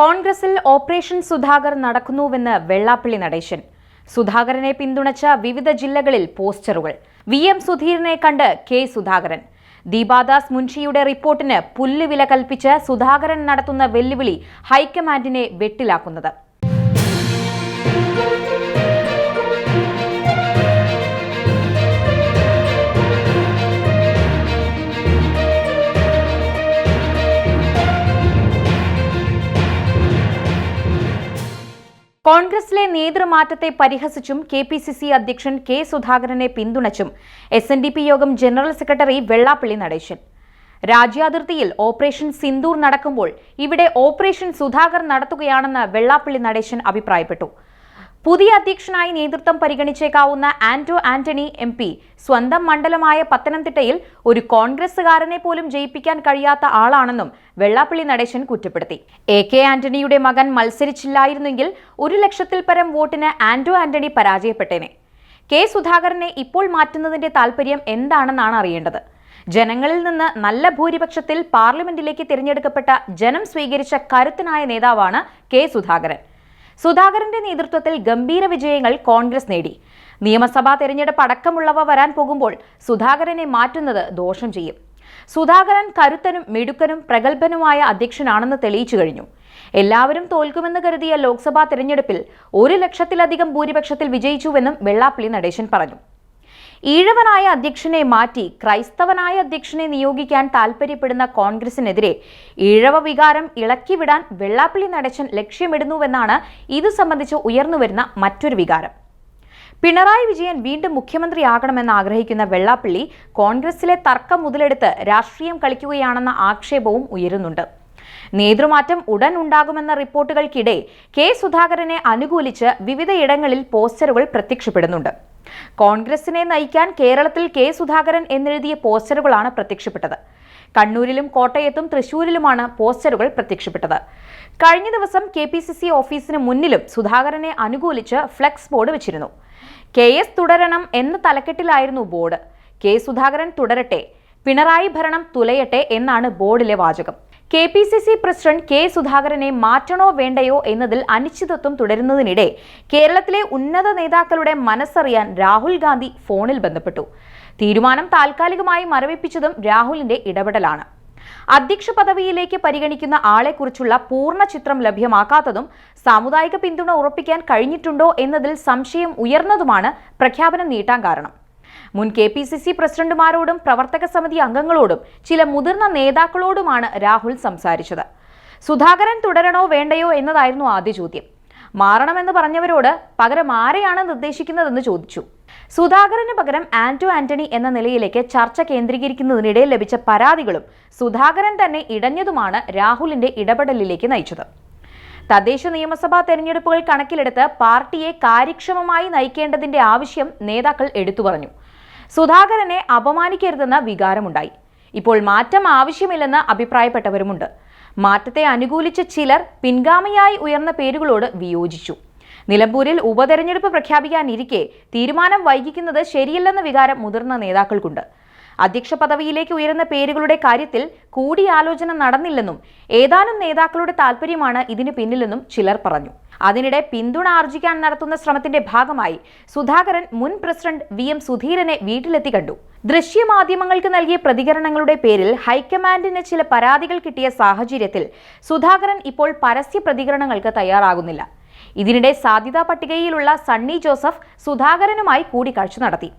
കോൺഗ്രസിൽ ഓപ്പറേഷൻ സുധാകർ നടക്കുന്നുവെന്ന് വെള്ളാപ്പള്ളി നടേശൻ. സുധാകരനെ പിന്തുണച്ച വിവിധ ജില്ലകളിൽ പോസ്റ്ററുകൾ. വി എം സുധീരനെ കണ്ട് കെ സുധാകരൻ. ദീപാദാസ് മുൻഷിയുടെ റിപ്പോർട്ടിന് പുല്ലുവില കൽപ്പിച്ച് സുധാകരൻ നടത്തുന്ന വെല്ലുവിളി ഹൈക്കമാൻഡിനെ വെട്ടിലാക്കുന്നത്. കോൺഗ്രസിലെ നേതൃമാറ്റത്തെ പരിഹസിച്ചും കെ പി സി സി അധ്യക്ഷൻ കെ സുധാകരനെ പിന്തുണച്ചും എസ് എൻ ഡി പി യോഗം ജനറൽ സെക്രട്ടറി വെള്ളാപ്പള്ളി നടേശൻ. രാജ്യാതിർത്തിയിൽ ഓപ്പറേഷൻ സിന്ദൂർ നടക്കുമ്പോൾ ഇവിടെ ഓപ്പറേഷൻ സുധാകർ നടത്തുകയാണെന്ന് വെള്ളാപ്പള്ളി നടേശൻ അഭിപ്രായപ്പെട്ടു. പുതിയ അധ്യക്ഷനായി നേതൃത്വം പരിഗണിച്ചേക്കാവുന്ന ആന്റോ ആന്റണി എം പി സ്വന്തം മണ്ഡലമായ പത്തനംതിട്ടയിൽ ഒരു കോൺഗ്രസുകാരനെ പോലും ജയിപ്പിക്കാൻ കഴിയാത്ത ആളാണെന്നും വെള്ളാപ്പള്ളി നടേശൻ കുറ്റപ്പെടുത്തി. എ കെ ആന്റണിയുടെ മകൻ മത്സരിച്ചില്ലായിരുന്നെങ്കിൽ ഒരു ലക്ഷത്തിൽ പരം വോട്ടിന് ആന്റോ ആന്റണി പരാജയപ്പെട്ടേനെ. കെ സുധാകരനെ ഇപ്പോൾ മാറ്റുന്നതിന്റെ താൽപര്യം എന്താണെന്നാണ് അറിയേണ്ടത്. ജനങ്ങളിൽ നിന്ന് നല്ല ഭൂരിപക്ഷത്തിൽ പാർലമെന്റിലേക്ക് തിരഞ്ഞെടുക്കപ്പെട്ട ജനം സ്വീകരിച്ച കരുത്തനായ നേതാവാണ് കെ സുധാകരൻ. സുധാകരന്റെ നേതൃത്വത്തിൽ ഗംഭീര വിജയങ്ങൾ കോൺഗ്രസ് നേടി. നിയമസഭാ തെരഞ്ഞെടുപ്പ് അടക്കമുള്ളവ വരാൻ പോകുമ്പോൾ സുധാകരനെ മാറ്റുന്നത് ദോഷം ചെയ്യും. സുധാകരൻ കരുത്തനും മിടുക്കനും പ്രഗത്ഭനുമായ അധ്യക്ഷനാണെന്ന് തെളിയിച്ചു കഴിഞ്ഞു. എല്ലാവരും തോൽക്കുമെന്ന് കരുതിയ ലോക്സഭാ തെരഞ്ഞെടുപ്പിൽ ഒരു ലക്ഷത്തിലധികം ഭൂരിപക്ഷത്തിൽ വിജയിച്ചുവെന്നും വെള്ളാപ്പള്ളി നടേശൻ പറഞ്ഞു. ഈഴവനായ അധ്യക്ഷനെ മാറ്റി ക്രൈസ്തവനായ അധ്യക്ഷനെ നിയോഗിക്കാൻ താൽപ്പര്യപ്പെടുന്ന കോൺഗ്രസിനെതിരെ ഈഴവ വികാരം ഇളക്കിവിടാൻ വെള്ളാപ്പള്ളി നടേശൻ ലക്ഷ്യമിടുന്നുവെന്നാണ് ഇത് സംബന്ധിച്ച് ഉയർന്നുവരുന്ന മറ്റൊരു വികാരം. പിണറായി വിജയൻ വീണ്ടും മുഖ്യമന്ത്രിയാകണമെന്ന് ആഗ്രഹിക്കുന്ന വെള്ളാപ്പള്ളി കോൺഗ്രസിലെ തർക്കം മുതലെടുത്ത് രാഷ്ട്രീയം കളിക്കുകയാണെന്ന ആക്ഷേപവും ഉയരുന്നുണ്ട്. നേതൃമാറ്റം ഉടൻ ഉണ്ടാകുമെന്ന റിപ്പോർട്ടുകൾക്കിടെ കെ സുധാകരനെ അനുകൂലിച്ച് വിവിധയിടങ്ങളിൽ പോസ്റ്ററുകൾ പ്രത്യക്ഷപ്പെടുന്നുണ്ട്. കോൺഗ്രസിനെ നയിക്കാൻ കേരളത്തിൽ കെ സുധാകരൻ എന്നെഴുതിയ പോസ്റ്ററുകളാണ് പ്രത്യക്ഷപ്പെട്ടത്. കണ്ണൂരിലും കോട്ടയത്തും തൃശൂരിലുമാണ് പോസ്റ്ററുകൾ പ്രത്യക്ഷപ്പെട്ടത്. കഴിഞ്ഞ ദിവസം കെ പി സി സി ഓഫീസിന് മുന്നിലും സുധാകരനെ അനുകൂലിച്ച് ഫ്ലെക്സ് ബോർഡ് വെച്ചിരുന്നു. കെ എസ് തുടരണം എന്ന തലക്കെട്ടിലായിരുന്നു ബോർഡ്. കെ സുധാകരൻ തുടരട്ടെ പിണറായി ഭരണം തുലയട്ടെ എന്നാണ് ബോർഡിലെ വാചകം. K P C C president K സുധാകരനെ മാറ്റണോ വേണ്ടയോ എന്നതിൽ അനിശ്ചിതത്വം തുടരുന്നതിനിടെ കേരളത്തിലെ ഉന്നത നേതാക്കളുടെ മനസ്സറിയാൻ രാഹുൽ ഗാന്ധി ഫോണിൽ ബന്ധപ്പെട്ടു. തീരുമാനം താൽക്കാലികമായി മരവിപ്പിച്ചതും രാഹുലിന്റെ ഇടപെടലാണ്. അധ്യക്ഷ പദവിയിലേക്ക് പരിഗണിക്കുന്ന ആളെക്കുറിച്ചുള്ള പൂർണ ചിത്രം ലഭ്യമാക്കാത്തതും സാമുദായിക പിന്തുണ ഉറപ്പിക്കാൻ കഴിഞ്ഞിട്ടുണ്ടോ എന്നതിൽ സംശയം ഉയർന്നതുമാണ് പ്രഖ്യാപനം നീട്ടാൻ കാരണം. മുൻ കെ പി സി സി പ്രസിഡന്റുമാരോടും പ്രവർത്തക സമിതി അംഗങ്ങളോടും ചില മുതിർന്ന നേതാക്കളോടുമാണ് രാഹുൽ സംസാരിച്ചത്. സുധാകരൻ തുടരണോ വേണ്ടയോ എന്നതായിരുന്നു ആദ്യ ചോദ്യം. മാറണമെന്ന് പറഞ്ഞവരോട് പകരം ആരെയാണ് നിർദ്ദേശിക്കുന്നതെന്ന് ചോദിച്ചു. സുധാകരന് പകരം ആന്റോ ആന്റണി എന്ന നിലയിലേക്ക് ചർച്ച കേന്ദ്രീകരിക്കുന്നതിനിടെ ലഭിച്ച പരാതികളും സുധാകരൻ തന്നെ ഇടഞ്ഞതുമാണ് രാഹുലിന്റെ ഇടപെടലിലേക്ക് നയിച്ചത്. തദ്ദേശ നിയമസഭാ തെരഞ്ഞെടുപ്പുകൾ കണക്കിലെടുത്ത് പാർട്ടിയെ കാര്യക്ഷമമായി നയിക്കേണ്ടതിന്റെ ആവശ്യം നേതാക്കൾ എടുത്തു പറഞ്ഞു. സുധാകരനെ അപമാനിക്കരുതെന്ന വികാരമുണ്ടായി. ഇപ്പോൾ മാറ്റം ആവശ്യമില്ലെന്ന് അഭിപ്രായപ്പെട്ടവരുമുണ്ട്. മാറ്റത്തെ അനുകൂലിച്ച ചിലർ പിൻഗാമിയായി ഉയർന്ന പേരുകളോട് വിയോജിച്ചു. നിലമ്പൂരിൽ ഉപതെരഞ്ഞെടുപ്പ് പ്രഖ്യാപിക്കാനിരിക്കെ തീരുമാനം വൈകിക്കുന്നത് ശരിയല്ലെന്ന വികാരം മുതിർന്ന നേതാക്കൾക്കുണ്ട്. അധ്യക്ഷ പദവിയിലേക്ക് ഉയരുന്ന പേരുകളുടെ കാര്യത്തിൽ കൂടിയാലോചന നടന്നില്ലെന്നും ഏതാനും നേതാക്കളുടെ താൽപ്പര്യമാണ് ഇതിന് പിന്നിലെന്നും ചിലർ പറഞ്ഞു. അതിനിടെ പിന്തുണ ആർജിക്കാൻ നടത്തുന്ന ശ്രമത്തിന്റെ ഭാഗമായി സുധാകരൻ മുൻ പ്രസിഡന്റ് വി എം സുധീരനെ വീട്ടിലെത്തി കണ്ടു. ദൃശ്യമാധ്യമങ്ങൾക്ക് നൽകിയ പ്രതികരണങ്ങളുടെ പേരിൽ ഹൈക്കമാൻഡിന് ചില പരാതികൾ കിട്ടിയ സാഹചര്യത്തിൽ സുധാകരൻ ഇപ്പോൾ പരസ്യ പ്രതികരണങ്ങൾക്ക് തയ്യാറാകുന്നില്ല. ഇതിനിടെ സാധ്യതാ പട്ടികയിലുള്ള സണ്ണി ജോസഫ് സുധാകരനുമായി കൂടിക്കാഴ്ച നടത്തി.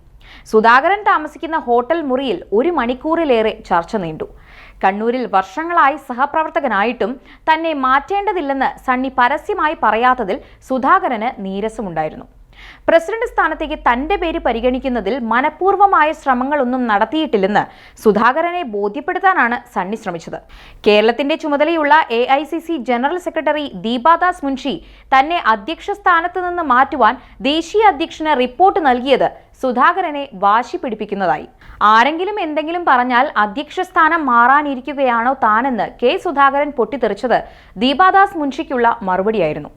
സുധാകരൻ താമസിക്കുന്ന ഹോട്ടൽ മുറിയിൽ ഒരു മണിക്കൂറിലേറെ ചർച്ച നീണ്ടു. കണ്ണൂരിൽ വർഷങ്ങളായി സഹപ്രവർത്തകനായിട്ടും തന്നെ മാറ്റേണ്ടതില്ലെന്ന് സണ്ണി പരസ്യമായി പറയാത്തതിൽ സുധാകരന് നീരസമുണ്ടായിരുന്നു. പ്രസിഡന്റ് സ്ഥാനത്തേക്ക് തന്റെ പേര് പരിഗണിക്കുന്നതിൽ മനഃപൂർവമായ ശ്രമങ്ങളൊന്നും നടത്തിയിട്ടില്ലെന്ന് സുധാകരനെ ബോധ്യപ്പെടുത്താനാണ് സണ്ണി ശ്രമിച്ചത്. കേരളത്തിന്റെ ചുമതലയുള്ള A general secretary Deepa Das Munshi തന്നെ അധ്യക്ഷ സ്ഥാനത്ത് നിന്ന് മാറ്റുവാൻ ദേശീയ അധ്യക്ഷന് റിപ്പോർട്ട് നൽകിയത് സുധാകരനെ വാശി പിടിപ്പിക്കുന്നതായി. ആരെങ്കിലും എന്തെങ്കിലും പറഞ്ഞാൽ അധ്യക്ഷ സ്ഥാനം മാറാനിരിക്കുകയാണോ താനെന്ന് കെ സുധാകരൻ പൊട്ടിത്തെറിച്ചത് ദീപാദാസ് മുൻഷിക്കുള്ള മറുപടിയായിരുന്നു.